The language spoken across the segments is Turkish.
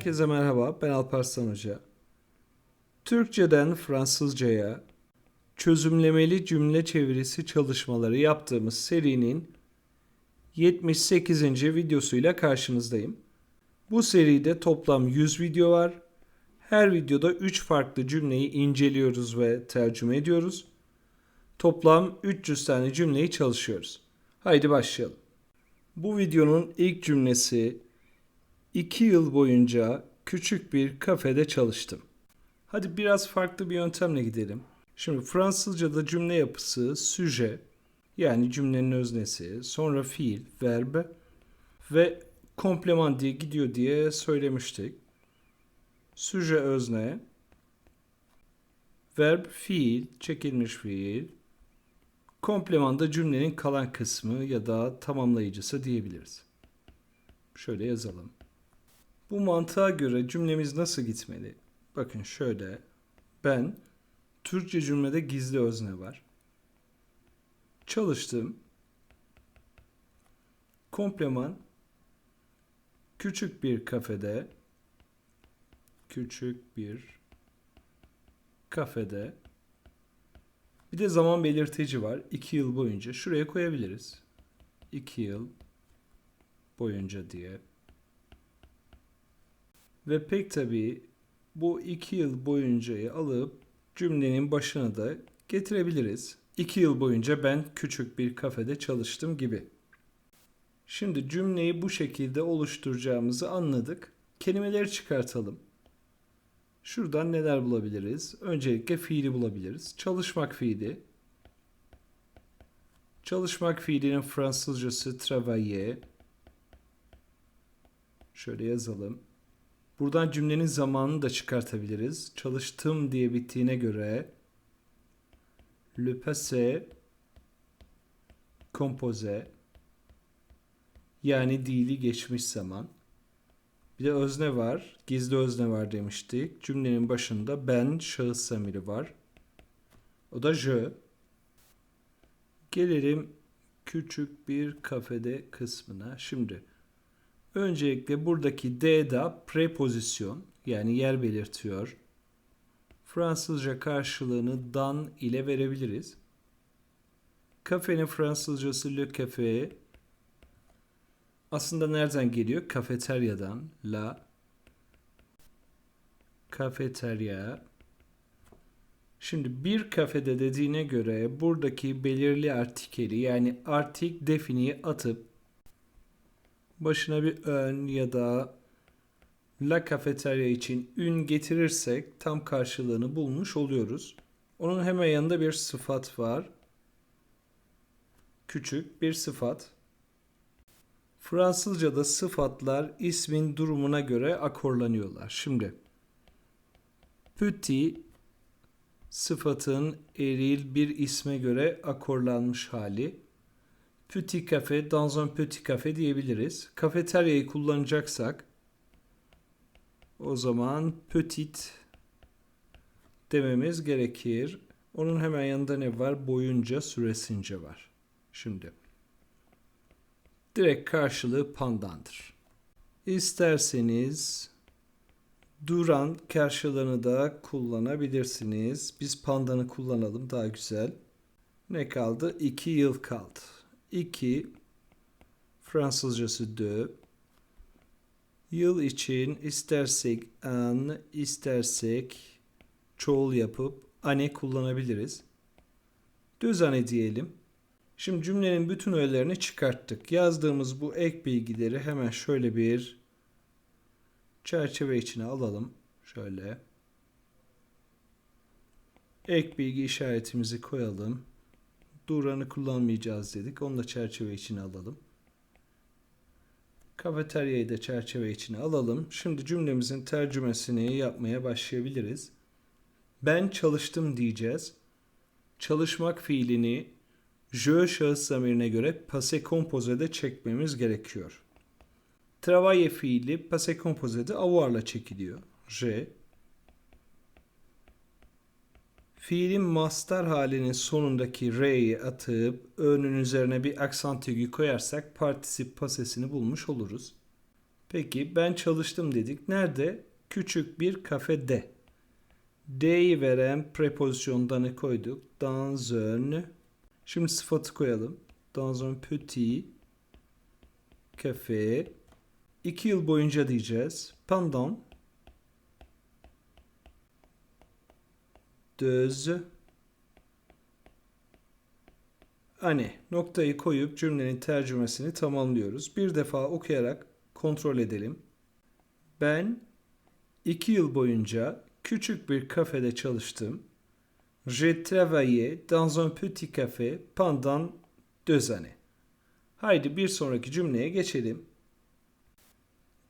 Herkese merhaba, ben Alparslan Hoca. Türkçeden Fransızcaya çözümlemeli cümle çevirisi çalışmaları yaptığımız serinin 78. videosuyla karşınızdayım. Bu seride toplam 100 video var. Her videoda 3 farklı cümleyi inceliyoruz ve tercüme ediyoruz. Toplam 300 tane cümleyi çalışıyoruz. Haydi başlayalım. Bu videonun ilk cümlesi 2 yıl boyunca küçük bir kafede çalıştım. Hadi biraz farklı bir yöntemle gidelim. Şimdi Fransızca'da cümle yapısı suje yani cümlenin öznesi, sonra fiil, verb ve kompleman diye gidiyor diye söylemiştik. Suje özne, verb fiil, çekilmiş fiil, kompleman da cümlenin kalan kısmı ya da tamamlayıcısı diyebiliriz. Şöyle yazalım. Bu mantığa göre cümlemiz nasıl gitmeli? Bakın şöyle. Ben Türkçe cümlede gizli özne var. Çalıştım. Kompleman küçük bir kafede küçük bir kafede bir de zaman belirtici var. 2 yıl boyunca şuraya koyabiliriz. 2 yıl boyunca diye. Ve pek tabii bu iki yıl boyuncayı alıp cümlenin başına da getirebiliriz. İki yıl boyunca ben küçük bir kafede çalıştım gibi. Şimdi cümleyi bu şekilde oluşturacağımızı anladık. Kelimeleri çıkartalım. Şuradan neler bulabiliriz? Öncelikle fiili bulabiliriz. Çalışmak fiili. Çalışmak fiilinin Fransızcası travailler. Şöyle yazalım. Buradan cümlenin zamanını da çıkartabiliriz. Çalıştım diye bittiğine göre le passé composé yani dili geçmiş zaman. Bir de özne var. Gizli özne var demiştik. Cümlenin başında ben şahıs zamiri var. O da je. Gelelim küçük bir kafede kısmına. Şimdi Öncelikle buradaki D da prepozisyon yani yer belirtiyor. Fransızca karşılığını dan ile verebiliriz. Kafenin Fransızcası le café. Aslında nereden geliyor? Kafeteryadan. La. Kafeterya. Şimdi bir kafede dediğine göre buradaki belirli artikeli yani artik definiyi atıp başına bir ön ya da la kafeterya için ün getirirsek tam karşılığını bulmuş oluyoruz. Onun hemen yanında bir sıfat var. Küçük bir sıfat. Fransızca'da sıfatlar ismin durumuna göre akorlanıyorlar. Şimdi petit sıfatın eril bir isme göre akorlanmış hali petit café dans un petit café diyebiliriz. Kafeteryayı kullanacaksak o zaman petit dememiz gerekir. Onun hemen yanında ne var? Boyunca süresince var. Şimdi direkt karşılığı pandandır. İsterseniz duran karşılığını da kullanabilirsiniz. Biz pandanı kullanalım daha güzel. Ne kaldı? 2 yıl kaldı. 2 Fransızcası de yıl için istersek an istersek çoğul yapıp ane kullanabiliriz. Düz ane diyelim. Şimdi cümlenin bütün öğelerini çıkarttık. Yazdığımız bu ek bilgileri hemen şöyle bir çerçeve içine alalım. Şöyle. Ek bilgi işaretimizi koyalım. Duran'ı kullanmayacağız dedik. Onu da çerçeve içine alalım. Kafeteryayı da çerçeve içine alalım. Şimdi cümlemizin tercümesini yapmaya başlayabiliriz. Ben çalıştım diyeceğiz. Çalışmak fiilini je şahıs zamirine göre passé composé'de çekmemiz gerekiyor. Travailler fiili passé composé'de avoir'la çekiliyor. Je Fiilin master halinin sonundaki R'yi atıp önün üzerine bir aksan tügü koyarsak partisip pasesini bulmuş oluruz. Peki ben çalıştım dedik. Nerede? Küçük bir kafede. D'yi veren prepozisyondanı koyduk. Dans un. Şimdi sıfatı koyalım. Dans un petit café. İki yıl boyunca diyeceğiz. Pendant deux Hani noktayı koyup cümlenin tercümesini tamamlıyoruz. Bir defa okuyarak kontrol edelim. Ben iki yıl boyunca küçük bir kafede çalıştım. J'ai travaillé dans un petit café pendant deux années. Haydi bir sonraki cümleye geçelim.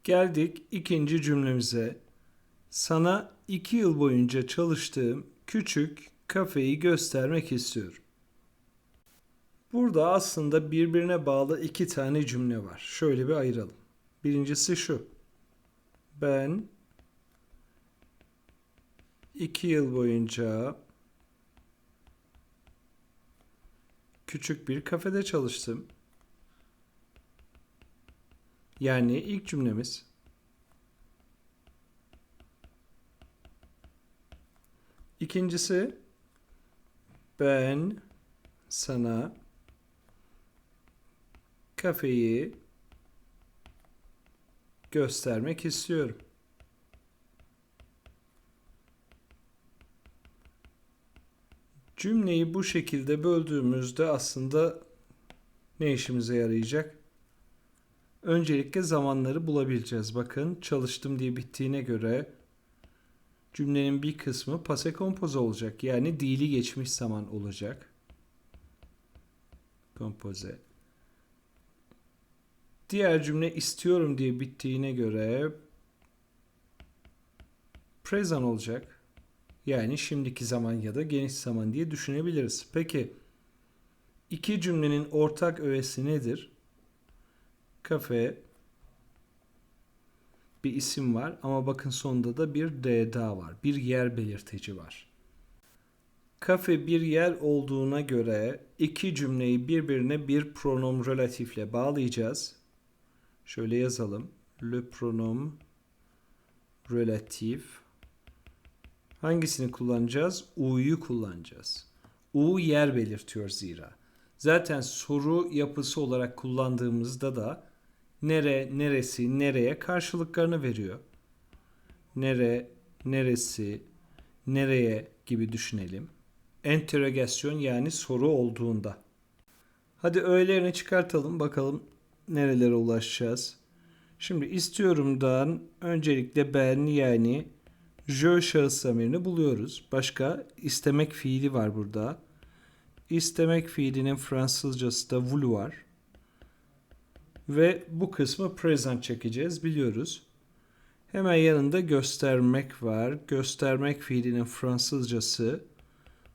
Geldik ikinci cümlemize. Sana iki yıl boyunca çalıştığım küçük kafeyi göstermek istiyorum. Burada aslında birbirine bağlı iki tane cümle var. Şöyle bir ayıralım. Birincisi şu. Ben iki yıl boyunca küçük bir kafede çalıştım. Yani ilk cümlemiz İkincisi ben sana kafeyi göstermek istiyorum. Cümleyi bu şekilde böldüğümüzde aslında ne işimize yarayacak? Öncelikle zamanları bulabileceğiz. Bakın çalıştım diye bittiğine göre cümlenin bir kısmı pase kompoze olacak. Yani dili geçmiş zaman olacak. Kompoze. Diğer cümle istiyorum diye bittiğine göre present olacak. Yani şimdiki zaman ya da geniş zaman diye düşünebiliriz. Peki iki cümlenin ortak öğesi nedir? Kafe bir isim var ama bakın sonunda da bir D daha var. Bir yer belirteci var. Kafe bir yer olduğuna göre iki cümleyi birbirine bir pronom relatifle bağlayacağız. Şöyle yazalım. Le pronom relatif. Hangisini kullanacağız? U'yu kullanacağız. U yer belirtiyor zira. Zaten soru yapısı olarak kullandığımızda da nere, neresi, nereye karşılıklarını veriyor. Nere, neresi, nereye gibi düşünelim. Enterogasyon yani soru olduğunda. Hadi öğelerini çıkartalım bakalım nerelere ulaşacağız. Şimdi istiyorumdan öncelikle ben yani je şahıs zamirini buluyoruz. Başka istemek fiili var burada. İstemek fiilinin Fransızcası da vouloir. Ve bu kısmı present çekeceğiz biliyoruz. Hemen yanında göstermek var. Göstermek fiilinin Fransızcası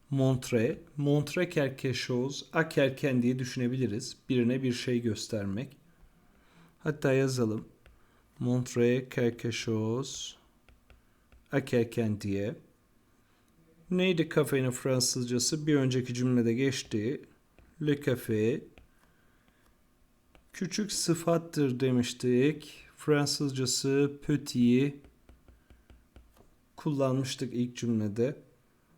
montre. Montre quelque chose, a quelqu'un diye düşünebiliriz. Birine bir şey göstermek. Hatta yazalım. Montre quelque chose à quelqu'un diye. Neydi kafenin Fransızcası? Bir önceki cümlede geçti. Le café küçük sıfattır demiştik. Fransızcası petit'i kullanmıştık ilk cümlede.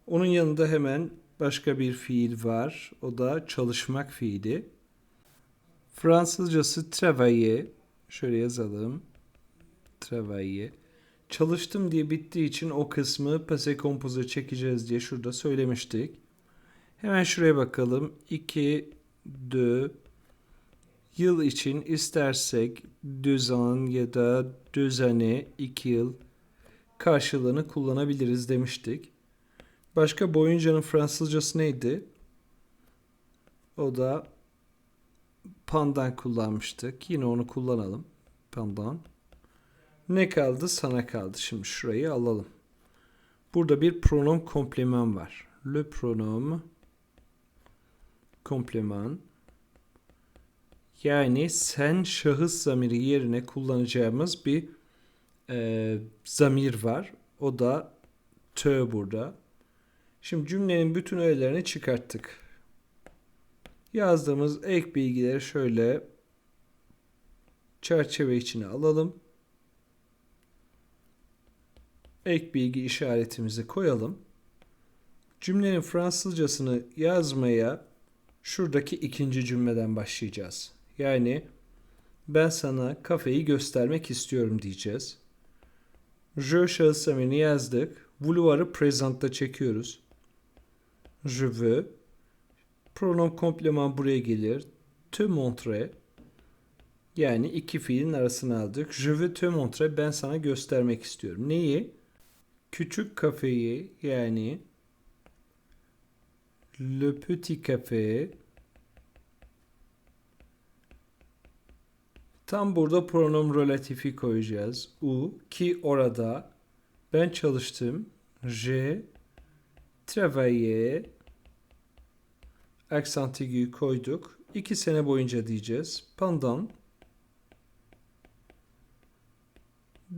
Onun yanında hemen başka bir fiil var. O da çalışmak fiili. Fransızcası travailler. Şöyle yazalım. Travailler. Çalıştım diye bittiği için o kısmı passé composé çekeceğiz diye şurada söylemiştik. Hemen şuraya bakalım. 2, 2, yıl için istersek düzen ya da düzeni 2 yıl karşılığını kullanabiliriz demiştik. Başka boyuncanın Fransızcası neydi? O da pandan kullanmıştık. Yine onu kullanalım. Pandan. Ne kaldı? Sana kaldı. Şimdi şurayı alalım. Burada bir pronom kompleman var. Le pronom kompleman yani sen şahıs zamiri yerine kullanacağımız bir e, zamir var. O da tö burada. Şimdi cümlenin bütün öğelerini çıkarttık. Yazdığımız ek bilgileri şöyle çerçeve içine alalım. ek bilgi işaretimizi koyalım. Cümlenin Fransızcasını yazmaya şuradaki ikinci cümleden başlayacağız. Yani ben sana kafeyi göstermek istiyorum diyeceğiz. Je şahıs zamirini yazdık. Vouloir'ı presentta çekiyoruz. Je veux. Pronom kompleman buraya gelir. Te montrer. Yani iki fiilin arasına aldık. Je veux te montrer. Ben sana göstermek istiyorum. Neyi? Küçük kafeyi yani le petit café Tam burada pronom relatifi koyacağız. U ki orada ben çalıştım. J'ai travaillé accent koyduk. İki sene boyunca diyeceğiz. Pendant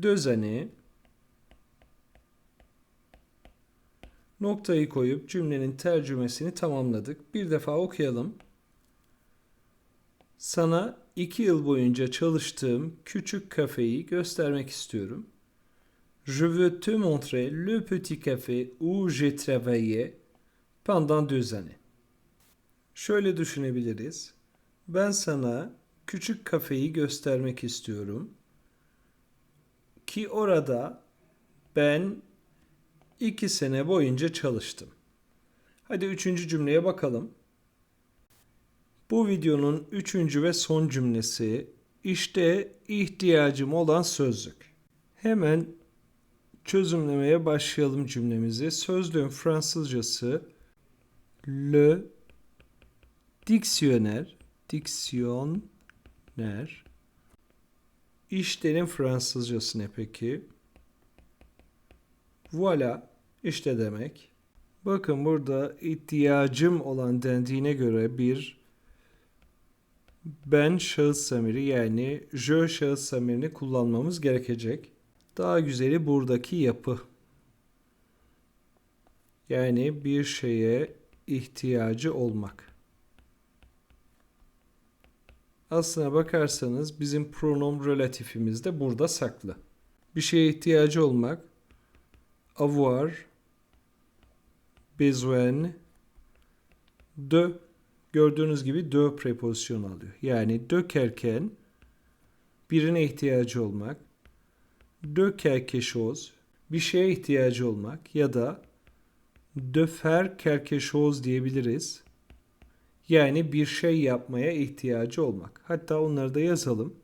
deux années noktayı koyup cümlenin tercümesini tamamladık. Bir defa okuyalım. Sana iki yıl boyunca çalıştığım küçük kafeyi göstermek istiyorum. Je veux te montrer le petit café où j'ai travaillé pendant deux années. Şöyle düşünebiliriz. Ben sana küçük kafeyi göstermek istiyorum. Ki orada ben iki sene boyunca çalıştım. Hadi üçüncü cümleye bakalım. Bu videonun üçüncü ve son cümlesi işte ihtiyacım olan sözlük. Hemen çözümlemeye başlayalım cümlemizi. Sözlüğün Fransızcası le dictionnaire, dictionnaire. İşlerin Fransızcası ne peki? Voilà, işte demek. Bakın burada ihtiyacım olan dendiğine göre bir ben şahıs zamiri yani je şahıs zamirini kullanmamız gerekecek. Daha güzeli buradaki yapı. Yani bir şeye ihtiyacı olmak. Aslına bakarsanız bizim pronom relatifimiz de burada saklı. Bir şeye ihtiyacı olmak avoir besoin de gördüğünüz gibi de prepozisyonu alıyor. Yani dökerken birine ihtiyacı olmak, de quelque bir şeye ihtiyacı olmak ya da faire quelque diyebiliriz. Yani bir şey yapmaya ihtiyacı olmak. Hatta onları da yazalım.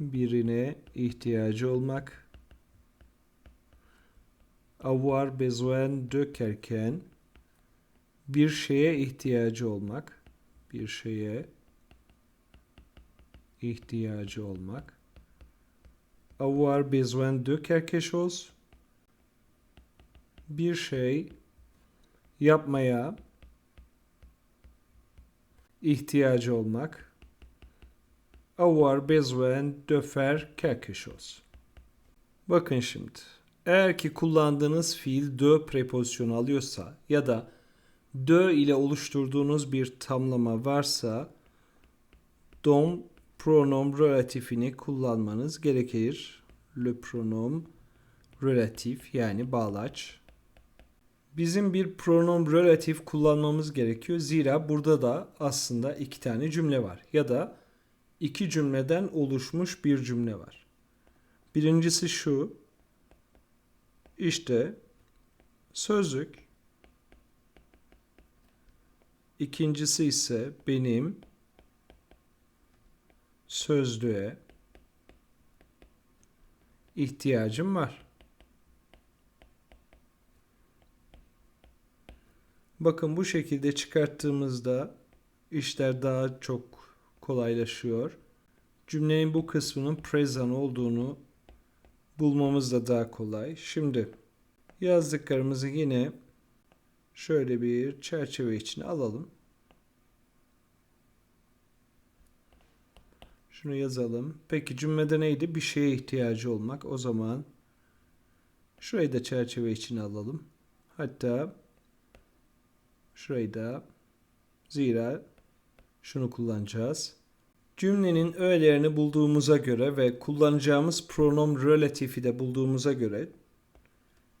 Birine ihtiyacı olmak. Avoir besoin de quelqu'un bir şeye ihtiyacı olmak, bir şeye ihtiyacı olmak. Avoir besoin de quelque chose. Bir şey yapmaya ihtiyacı olmak. Avoir besoin de faire quelque chose. Bakın şimdi. Eğer ki kullandığınız fiil de prepozisyonu alıyorsa ya da de ile oluşturduğunuz bir tamlama varsa dom pronom relatifini kullanmanız gerekir. Le pronom relatif yani bağlaç. Bizim bir pronom relatif kullanmamız gerekiyor. Zira burada da aslında iki tane cümle var. Ya da iki cümleden oluşmuş bir cümle var. Birincisi şu. İşte sözlük İkincisi ise benim sözlüğe ihtiyacım var. Bakın bu şekilde çıkarttığımızda işler daha çok kolaylaşıyor. Cümlenin bu kısmının present olduğunu bulmamız da daha kolay. Şimdi yazdıklarımızı yine şöyle bir çerçeve içine alalım. Şunu yazalım. Peki cümlede neydi? Bir şeye ihtiyacı olmak. O zaman şurayı da çerçeve içine alalım. Hatta şurayı da zira şunu kullanacağız. Cümlenin öğelerini bulduğumuza göre ve kullanacağımız pronom relatifi de bulduğumuza göre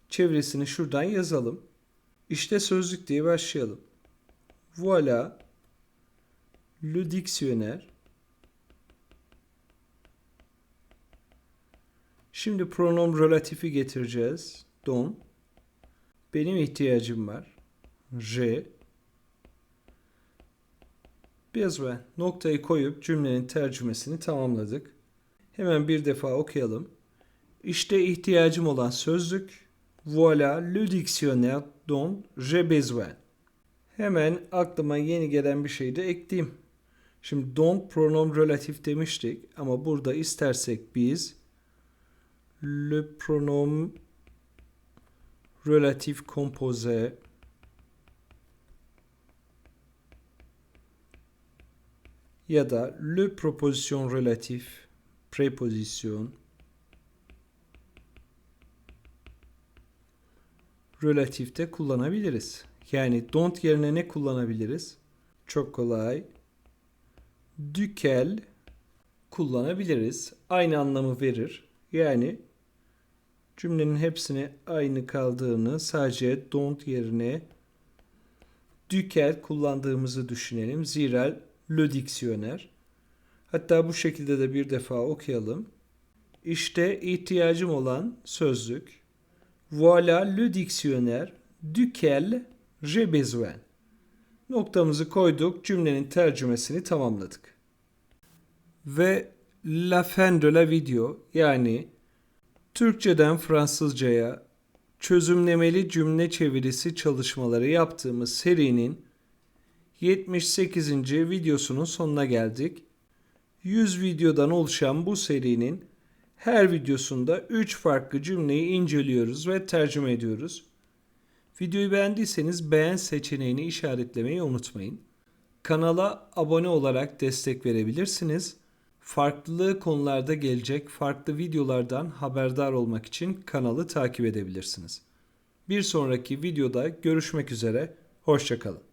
çevresini şuradan yazalım. İşte sözlük diye başlayalım. Voilà le dictionnaire. Şimdi pronom relatifi getireceğiz. Don. Benim ihtiyacım var. J. Biraz ve noktayı koyup cümlenin tercümesini tamamladık. Hemen bir defa okuyalım. İşte ihtiyacım olan sözlük. Voilà le dictionnaire dont j'ai besoin. Hemen aklıma yeni gelen bir şey de ekleyeyim. Şimdi dont pronom relatif demiştik ama burada istersek biz le pronom relatif composé ya da le proposition relatif preposition relatifte kullanabiliriz. Yani don't yerine ne kullanabiliriz? Çok kolay. Duquel kullanabiliriz. Aynı anlamı verir. Yani cümlenin hepsini aynı kaldığını sadece don't yerine duquel kullandığımızı düşünelim. Zira le diksiyoner. Hatta bu şekilde de bir defa okuyalım. İşte ihtiyacım olan sözlük. Voilà le dictionnaire duquel j'ai besoin. Noktamızı koyduk, cümlenin tercümesini tamamladık. Ve la fin de la video yani Türkçeden Fransızcaya çözümlemeli cümle çevirisi çalışmaları yaptığımız serinin 78. videosunun sonuna geldik. 100 videodan oluşan bu serinin her videosunda 3 farklı cümleyi inceliyoruz ve tercüme ediyoruz. Videoyu beğendiyseniz beğen seçeneğini işaretlemeyi unutmayın. Kanala abone olarak destek verebilirsiniz. Farklı konularda gelecek farklı videolardan haberdar olmak için kanalı takip edebilirsiniz. Bir sonraki videoda görüşmek üzere, hoşçakalın.